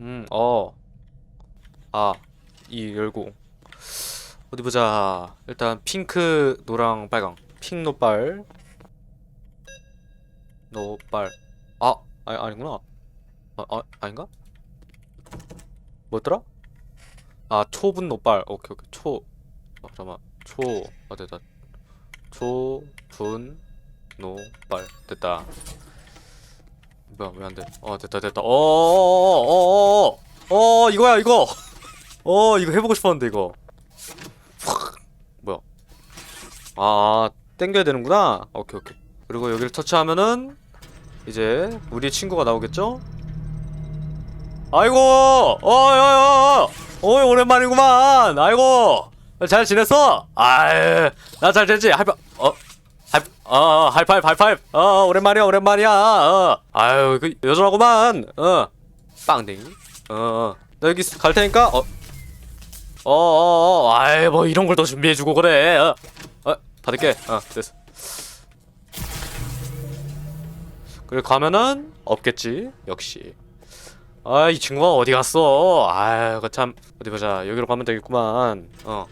음, 어. 아, 이 열고. 어디 보자. 일단 핑크, 노랑, 빨강. 핑 노빨. 노빨. 아, 아니, 아니구나. 아, 아, 아닌가? 뭐였더라? 아, 초분 노빨. 오케이, 오케이. 초. 어, 잠깐만. 초. 아, 됐다. 초 분 노 빨. 됐다. 뭐야, 왜 안 돼? 어, 됐다, 됐다. 어, 어, 어, 어, 어, 어, 이거야, 이거. 어, 이거 해보고 싶었는데, 이거. 확. 뭐야? 아, 땡겨야 되는구나. 오케이, 오케이. 그리고 여기를 터치하면은, 이제, 우리 친구가 나오겠죠? 아이고! 어이, 어이, 오랜만이구만! 아이고! 잘 지냈어? 아이, 나잘 지냈지? 하이파, 어? 하이, 어, 하이파이브, 하이파이브. 어, 오랜만이야, 오랜만이야. 어. 아유, 그 여전하구만. 어. 빵댕이. 어, 어. 나 여기 갈 테니까. 어. 어, 어, 어. 아이, 뭐 이런 걸 더 준비해 주고 그래. 어. 어, 받을게. 어, 됐어. 그리고 가면은 없겠지. 역시. 아, 이 친구가 어디 갔어? 아유, 그 참 어디 보자. 여기로 가면 되겠구만. 어.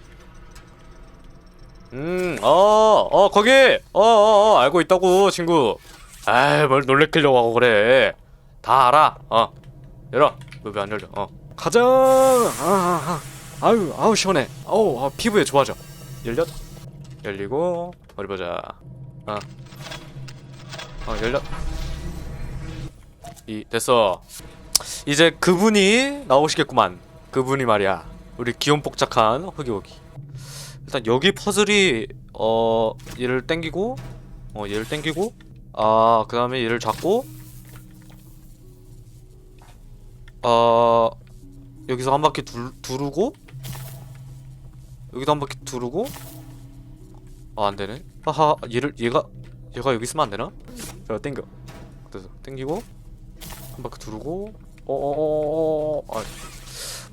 음, 어, 어, 거기, 어, 어, 어, 알고 있다고, 친구. 아이, 뭘 놀래키려고 하고 그래. 다 알아. 어, 열어. 왜왜안 열려? 어, 가자. 아, 아, 아. 아 유, 아우 시원해. 어우, 아, 피부에 좋아져. 열려? 열리고 어디 보자. 어, 어, 열려. 이 됐어. 이제 그분이 나오시겠구만. 그분이 말이야. 우리 귀염복잡한 허기허기. 일단 여기 퍼즐이 어 얘를 땡기고 어 얘를 땡기고 아 그 다음에 얘를 잡고 어 여기서 한 바퀴 둘, 두르고 여기도 한 바퀴 두르고 아 안되네. 하하 얘를 얘가 얘가 여기 있으면 안되나? 자 땡겨. 그래서 땡기고 한 바퀴 두르고 어어어어어 아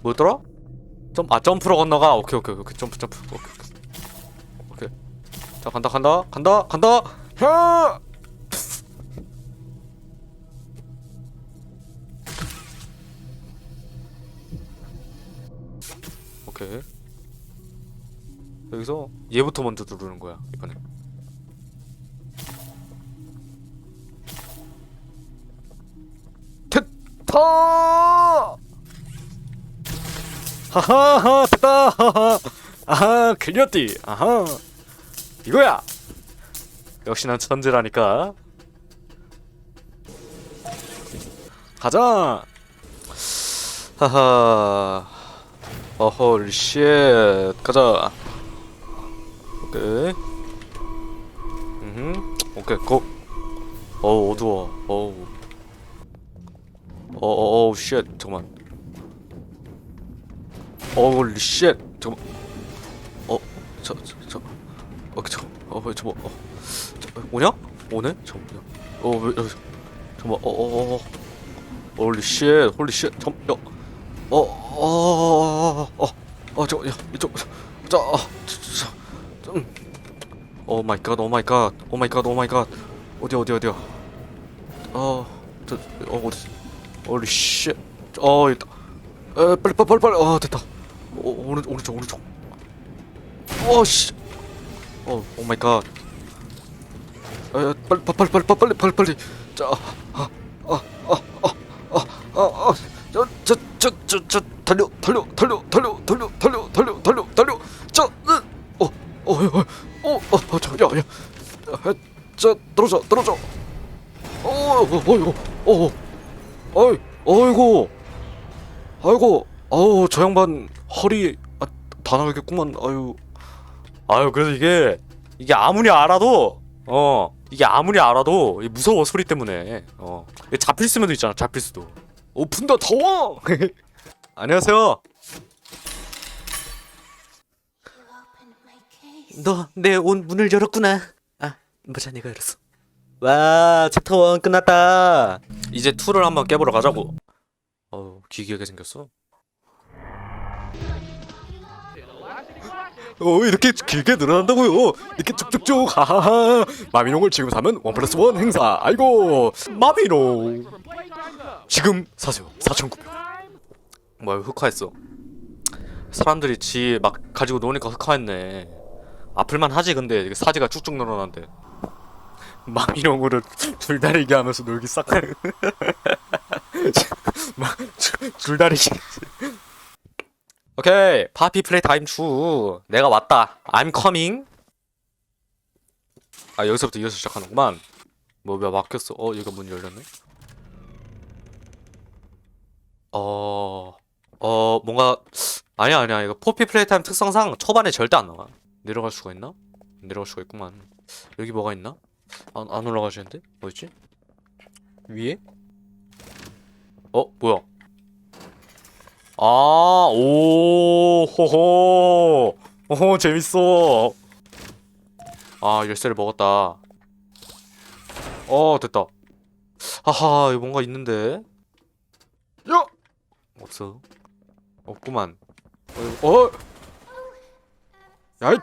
뭐였더라? 점, 아 점프로 건너가. 오케이 오케이 오케이. 점프 점프. 오케이 자 간다 간다 간다 간다. 야 오케이. 여기서 얘부터 먼저 누르는 거야 이번엔 됐다! 하하하 됐다! 하하. 아하 클리어띠. 아하 이거야! 역시 난 천재라니까. 가자! 하하. 어홀 쉣. 가자. 오케이. 음 오케이 고. 어우 어두워. 어우. 어어어 쉣. 잠깐만. 어울리 쉣. 잠깐만. 어 저저저 어, 저, 어, 왜 저거, 어, 저, 오냐? 오네? 잠깐만요. 어, 왜, 어, 잠깐만, 어, 어, 어, 홀리 쉣, 홀리 쉣, 잠, 야, 어, 어, 어, 어, 어, 잠깐, 야, 이쪽, 자, 어, 저, 저, 음, 오 마이 갓, 오 마이 갓, 오 마이 갓, 오 마이 갓, 어디, 어디, 어디야? 어, 저, 어, 어디, 홀리 쉣, 어, 있다. 에, 빨리, 빨리, 빨리, 어, 됐다. 오, 오른, 오른쪽, 오른쪽. 어, 씨. 어, 오 마이 갓. 에, 빨리 빨리 빨리 빨리 빨리 빨리. 자, 아, 아, 아, 아, 아, 아, 아, 저, 저, 저, 저, 저, 달려, 달려, 달려, 달려, 달려, 달려, 달려, 달려, 달려. 저, 으, 어, 어, 어, 어, 어, 어, 저, 야, 야, 아, 저, 떨어져, 떨어져. 어, 어, 어이구, 어, 어이, 어이구, 아이고, 아우, 저 양반 허리 아, 다 나가겠구만. 아유. 아유 그래서 이게 이게 아무리 알아도 어 이게 아무리 알아도 이 무서워 소리 때문에. 어. 잡힐 수도 있잖아 잡힐 수도. 오픈더 더워! 안녕하세요. 너 내 온 문을 열었구나. 아 맞아 내가 열었어. 와 챕터 1 끝났다. 이제 2를 한번 깨보러 가자고. 어우 기괴하게 생겼어 어 이렇게 길게 늘어난다고요? 이렇게 쭉쭉쭉 하하하. 마미농을 지금 사면 원 플러스 원 행사. 아이고 마미농 지금 사세요. 4,900 뭐야 흑화했어. 사람들이 지 막 가지고 노니까 흑화했네. 아플만 하지 근데. 이게 사지가 쭉쭉 늘어난대. 마미롱으로 줄다리기 하면서 놀기 싹. 막 줄- 줄다리기 오케이 파피 플레이 타임 2 내가 왔다 I'm coming 아 여기서부터 이어서 시작하는구만 뭐왜 막혔어 어 여기가 문 열렸네 어... 어 뭔가 아니야 아니야 이거 포피 플레이 타임 특성상 초반에 절대 안 나와 내려갈 수가 있나? 내려갈 수가 있구만 여기 뭐가 있나? 안, 안 올라가시는데? 뭐였지? 위에? 어 뭐야 아, 오, 호호. 오, 재밌어. 아, 열쇠를 먹었다. 어, 됐다. 하하, 뭔가 있는데. 야! 없어. 없구만. 어, 어? 야이!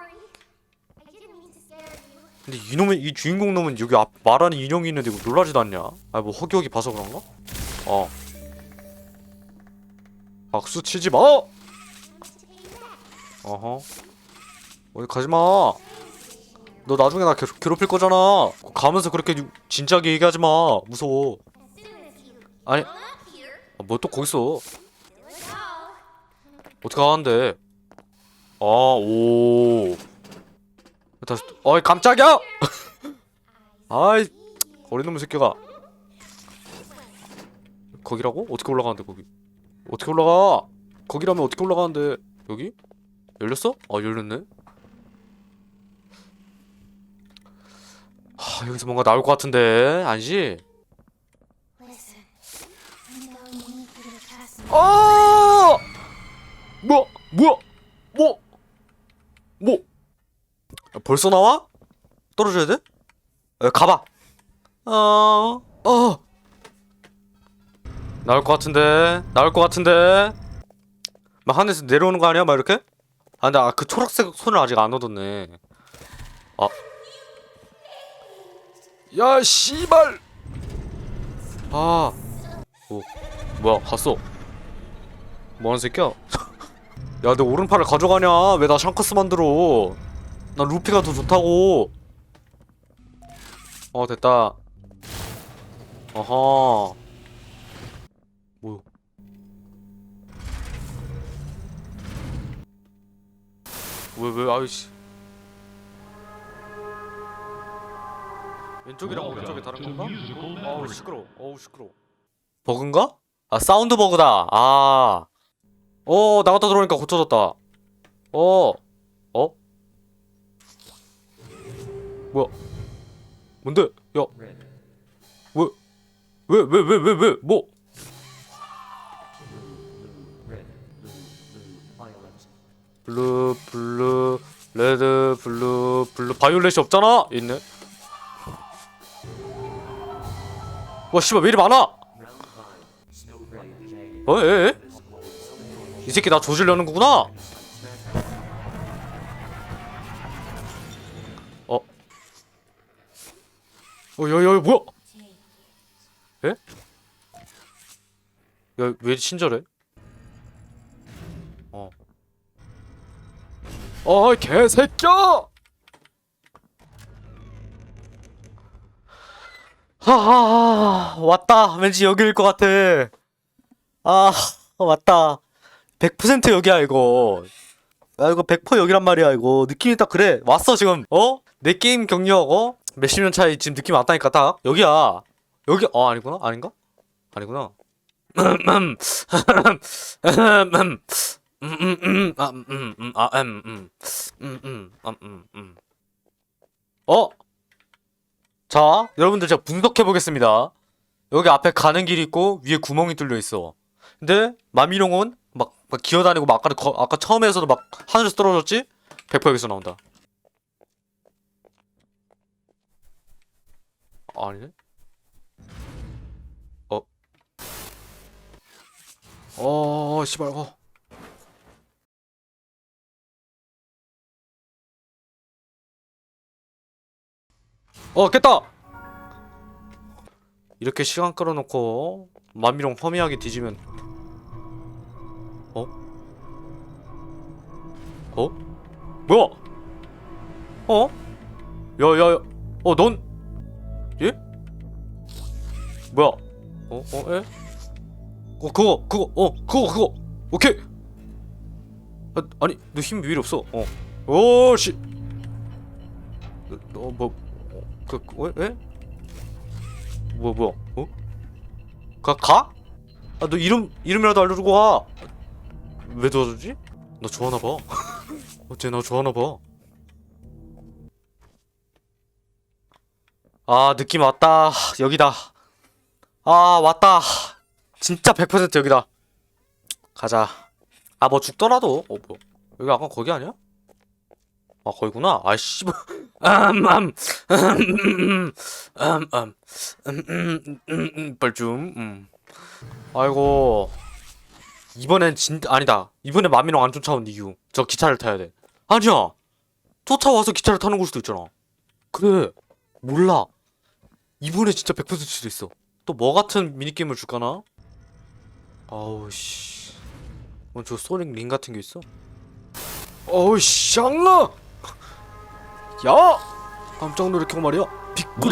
근데 이놈의, 이 주인공 놈은 여기 앞 말하는 인형이 있는데 이거 놀라지도 않냐? 아, 뭐 허기허기 봐서 그런가? 어. 박수 치지 마! 어허. 어디 가지 마. 너 나중에 나 괴롭, 괴롭힐 거잖아. 가면서 그렇게 유- 진지하게 얘기하지 마. 무서워. 아니, 뭐또 거기 있어. 어떻게 하는데? 아, 오. 다시, 어이, 깜짝이야! 아이, 어린 놈의 새끼가. 거기라고? 어떻게 올라가는데, 거기? 어떻게 올라가? 거기라면 어떻게 올라가는데? 여기? 열렸어? 아 열렸네. 하 여기서 뭔가 나올 것 같은데 아니지? 아! 뭐야? 뭐야? 뭐? 뭐? 야, 벌써 나와? 떨어져야 돼? 야, 가봐. 어, 어. 나올 것 같은데. 나올 것 같은데. 막 하늘에서 내려오는 거 아니야? 막 이렇게? 아 근데 아, 그 초록색 손을 아직 안 얻었네. 아 야 씨발! 아 오 뭐야 갔어? 뭐하는 새끼야? 야 내 오른팔을 가져가냐? 왜 나 샹크스 만들어? 나 루피가 더 좋다고. 어 됐다. 어허 왜, 왜, 아이씨. 왼쪽이랑 오른쪽이 다른 건가? 어우, 시끄러워. 어우, 시끄러워. 버그인가? 아, 사운드 버그다. 아. 어, 나갔다 들어오니까 고쳐졌다. 어. 어? 뭐야? 뭔데? 야. 왜? 왜, 왜, 왜, 왜, 왜, 뭐? 블루 블루 레드 블루 블루 바이올렛이 없잖아 있네 와 씨발 왜 이리 많아 어? 에? 에? 이 새끼 나 조질려는 거구나 어? 어, 야, 야, 뭐야? 에? 야, 왜 친절해? 어, 개새끼야! 하하, 왔다. 왠지 여기일 것 같아. 아, 왔다. 100% 여기야, 이거. 야, 이거 100% 여기란 말이야, 이거. 느낌이 딱 그래. 왔어, 지금. 어? 내 게임 경력, 어? 몇십 년 차이 지금 느낌 왔다니까, 딱. 여기야. 여기, 어, 아니구나? 아닌가? 아니구나. 음, 음, 음, 음, 아, 음, 음, 음, 아, 음, 음, 음, 음, 음, 음, 음. 어? 자, 여러분들 제가 분석해 보겠습니다. 여기 앞에 가는 길이 있고 위에 구멍이 뚫려 있어. 근데 마미롱은 막, 막 기어다니고 막 아까 거, 아까 처음에서도 막 하늘에서 떨어졌지? 100% 여기서 나온다. 아니네? 어? 어, 씨발, 어. 어 깼다 이렇게 시간 끌어놓고 마미롱 허미하게 뒤지면 어? 뭐야? 어? 야야야 어 넌? 예? 뭐야? 어? 어? 에? 어 그거 그거 어 그거 그거 오케이 아, 아니 너힘왜 이리 없어 어 오씨 너뭐 그, 그, 에? 뭐, 뭐야, 어? 가, 가? 아, 너 이름, 이름이라도 알려주고 와! 왜 도와주지? 너 좋아하나봐. 어째 나 좋아하나봐. 아, 느낌 왔다. 여기다. 아, 왔다. 진짜 100% 여기다. 가자. 아, 뭐 죽더라도. 어, 뭐. 여기 아까 거기 아니야? 아 거기구나. 아 씨발. 암암 암암 빨좀 음. 아이고. 이번엔 진 아니다. 이번에 마미랑 안 쫓아온 이유. 저 기차를 타야 돼. 아니야. 쫓아와서 기차를 타는 걸 수도 있잖아. 그래. 몰라. 이번에 진짜 100% 수도 있어. 또 뭐 같은 미니게임을 줄까나? 아우 씨. 어, 저 소닉 링 같은 게 있어? 어우 씨, 장난! 야! 깜짝 놀래켜 말이야.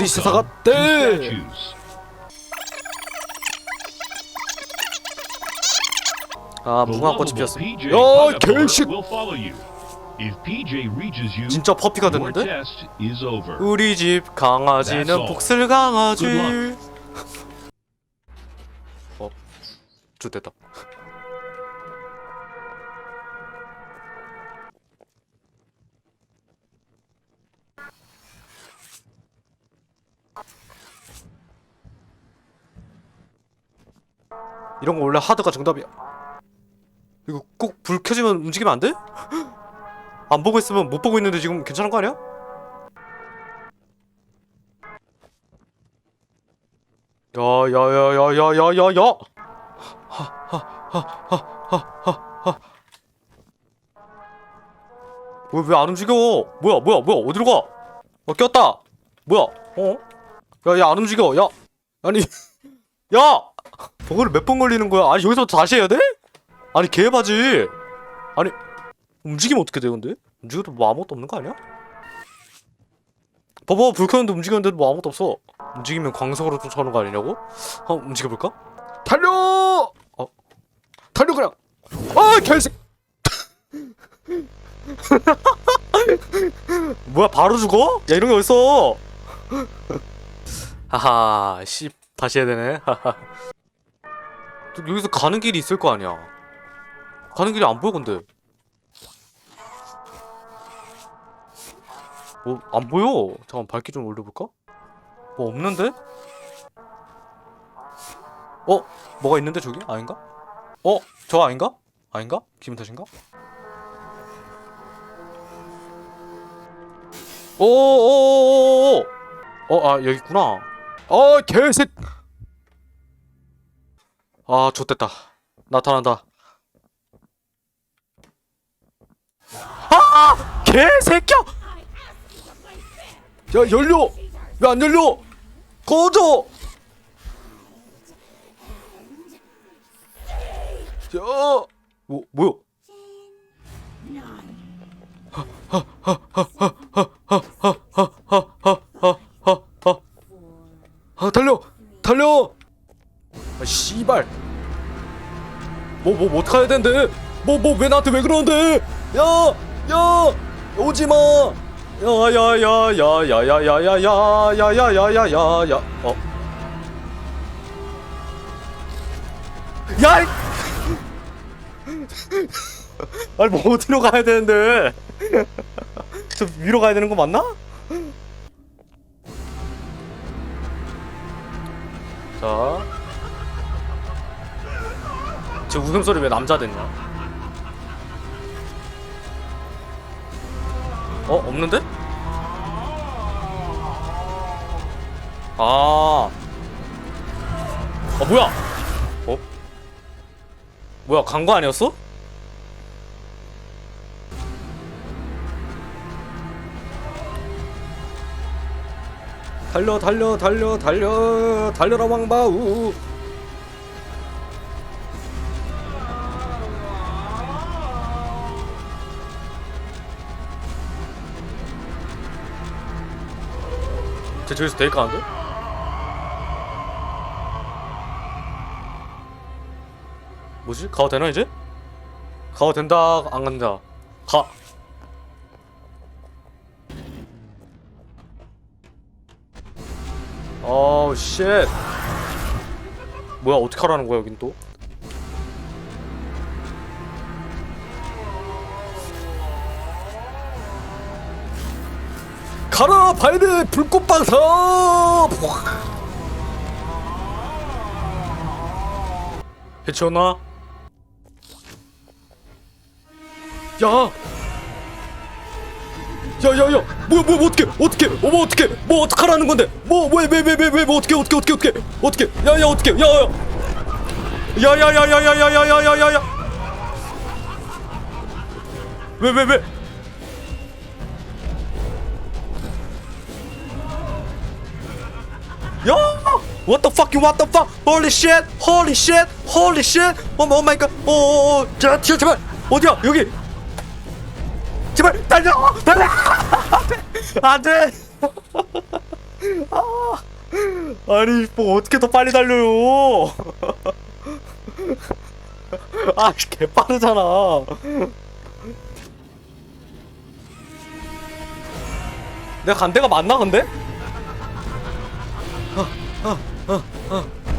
세사가 때! Statues. 아 lovable 피었어. 야 개식! 진짜 퍼피가 됐는데? 우리 집 강아지는. 복슬 강아지. 어, 좋됐다. 이런 거 원래 하드가 정답이야 이거 꼭 불 켜지면 움직이면 안 돼? 안 보고 있으면 못 보고 있는데 지금 괜찮은 거 아니야? 야야야야야야야 하하하하하하하 왜왜 안 움직여 뭐야 뭐야 뭐야 어디로 가? 어 꼈다 뭐야 어? 야야 안 움직여 야 아니 야! 버그를 몇 번 걸리는 거야? 아니 여기서 다시 해야 돼? 아니 개바지. 아니 움직이면 어떻게 돼 근데? 움직여도 뭐 아무것도 없는 거 아니야? 봐봐 불 켰는데 움직였는데도 뭐 아무것도 없어. 움직이면 광석으로 쫓아오는 거 아니냐고? 한번 움직여볼까? 달려! 어 달려 그냥. 아 개새. 뭐야 바로 죽어? 야 이런 게 어딨어? 하하 씨 다시 해야 되네. 하하. 또 여기서 가는 길이 있을 거 아니야. 가는 길이 안 보여 근데. 뭐 안 보여. 잠깐 밝기 좀 올려볼까? 뭐 없는데? 어? 뭐가 있는데 저기? 아닌가? 어? 저 아닌가? 아닌가? 기분 탓인가? 오오오오오 어, 아, 여기 있구나. 어, 개색. 아, 좋됐다. 나타난다. 아! 개새끼야! 야, 열려! 왜 안 열려? 꺼져! 야! 뭐, 뭐야? 아 달려 달려 아 씨발 뭐뭐 뭐, 어떡해야 되는데 뭐뭐 왜 나한테 왜 그러는데 야 야 오지마 야야야야야야야야야야야야야야야 어 야! 이- 아니 뭐 어디로 가야 되는데 저 위로 가야 되는 거 맞나? 자. 저 웃음소리 왜 남자 됐냐? 어? 없는데? 아. 어, 뭐야? 어? 뭐야, 간거 아니었어? 달려 달려 달려 달려 달려라 왕바우 저기서 데이트 하는데? 뭐지? 가도 되나 이제? 가도 된다 안 간다 가 어우 쉣 뭐야 어떻게 하라는 거야 여긴 또 가라 바이드 불꽃 방사 해치웠나? 야! 야야야 뭐야 뭐야 뭐 어떻게 어떻게 어머 어떻게 뭐 어떡하라는 건데 뭐왜왜왜왜왜뭐 어떻게 어떻게 어떻게 어떻게 야야 어떻게 야야 야야야야야야야야야야야 왜왜왜 야! What the fuck? What the fuck? Holy shit! Holy shit! Holy shit! Oh my god! 오, 오, 오, 자, 자, 제발 어디야? 여기. 제발 달려! 달려! 안 돼! 아, 아니 뭐 어떻게 더 빨리 달려요? 아, 개 빠르잖아. 내가 간 데가 맞나 근데?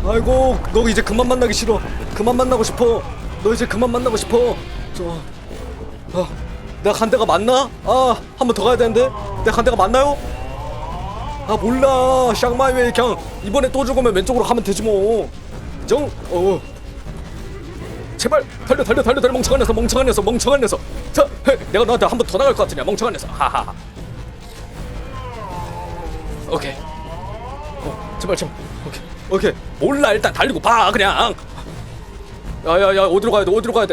아이고 너 이제 그만 만나기 싫어. 그만 만나고 싶어. 너 이제 그만 만나고 싶어. 저 어, 내가 간 데가 맞나? 아 한 번 더 가야 되는데? 내가 간 데가 맞나요? 아 몰라. 샹마이웨이 그냥 이번에 또 죽으면 왼쪽으로 가면 되지 뭐 정 어. 제발 달려 달려 달려 달려. 멍청한 녀석 멍청한 녀석 멍청한 녀석. 자 헤, 내가 너한테 한 번 더 나갈 것 같으냐? 멍청한 녀석. 하하하. 오케이. 어, 제발 제발. 오케이. 오케이. 몰라 일단 달리고 봐 그냥. 야야야 어디로 가야 돼? 어디로 가야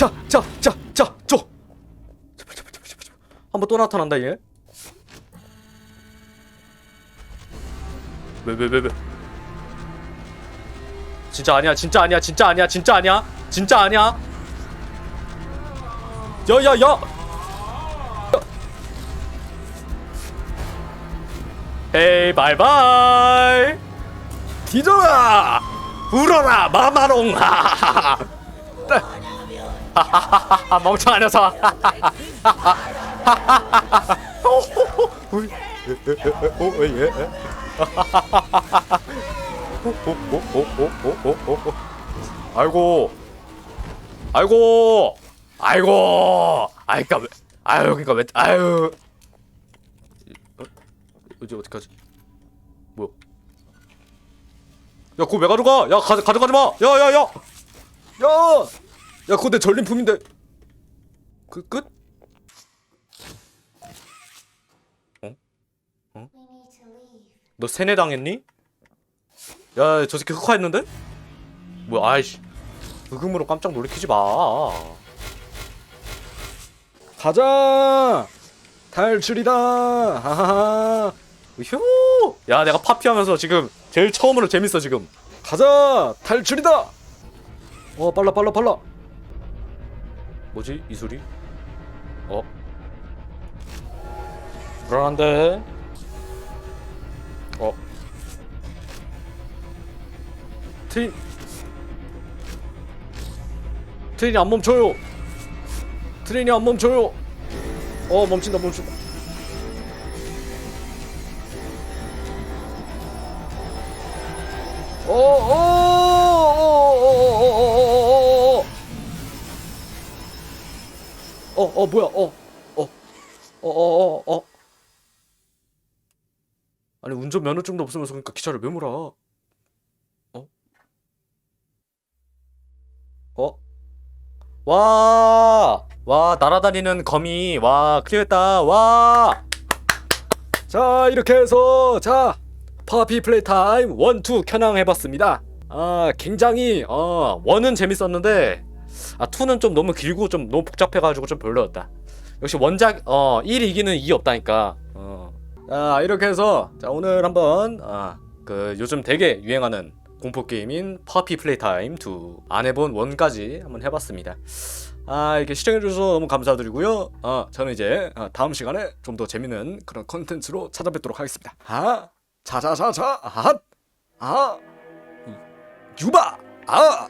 돼자자자자자자자저 제발 제발 제발 제발. 한번 또 나타난다 얘. 왜 왜 왜 왜? 진짜 아니야 진짜 아니야 진짜 아니야 진짜 아니야 진짜 아니야. 야야야 헤이 바이바이 뒤져라 울어라 마마롱 하하하하 멍청한 녀석 아이고 아이고 아이고 아이까 왜 아유 그러니까 왜 아유 이제 어떡하지? 뭐야? 야, 그거 왜 가져가? 야, 가, 가져가지 마! 야, 야, 야! 야! 야, 그거 내 전림품인데. 그, 끝? 어? 어? 너 세뇌 당했니? 야, 저 새끼 흑화했는데? 뭐야, 아이씨. 흑음으로 깜짝 놀래키지 마. 가자! 탈출이다! 하하하! 휴! 야, 내가 파피하면서 지금 제일 처음으로 재밌어 지금. 가자! 탈출이다! 어, 빨라 빨라 빨라. 뭐지? 이 소리? 어? 불안한데? 어? 트윈 트윈이 안 멈춰요. 트윈이 안 멈춰요. 어, 멈춘다 멈춘다. 어, 어, 뭐야, 어, 어, 어 어 어 어 어. 아니 운전 면허증도 없으면서 그러니까 기차를 왜 몰아? 어? 어? 와, 와 날아다니는 거미, 와 클리어했다, 와. 자 이렇게 해서 자 파피 플레이 타임 1, 2 켜낭 해봤습니다. 아 굉장히 어 1은 재밌었는데 아 2는 좀 너무 길고 좀 너무 복잡해가지고 좀 별로였다. 역시 원작 어 1 이기는 2 없다니까. 어. 자 이렇게 해서 자 오늘 한번 아, 그 요즘 되게 유행하는 공포 게임인 퍼피 플레이 타임 2 안 해본 원까지 한번 해봤습니다. 아 이렇게 시청해주셔서 너무 감사드리고요. 아 저는 이제 아, 다음 시간에 좀 더 재밌는 그런 컨텐츠로 찾아뵙도록 하겠습니다. 아 자자자자 아, 아 유바 아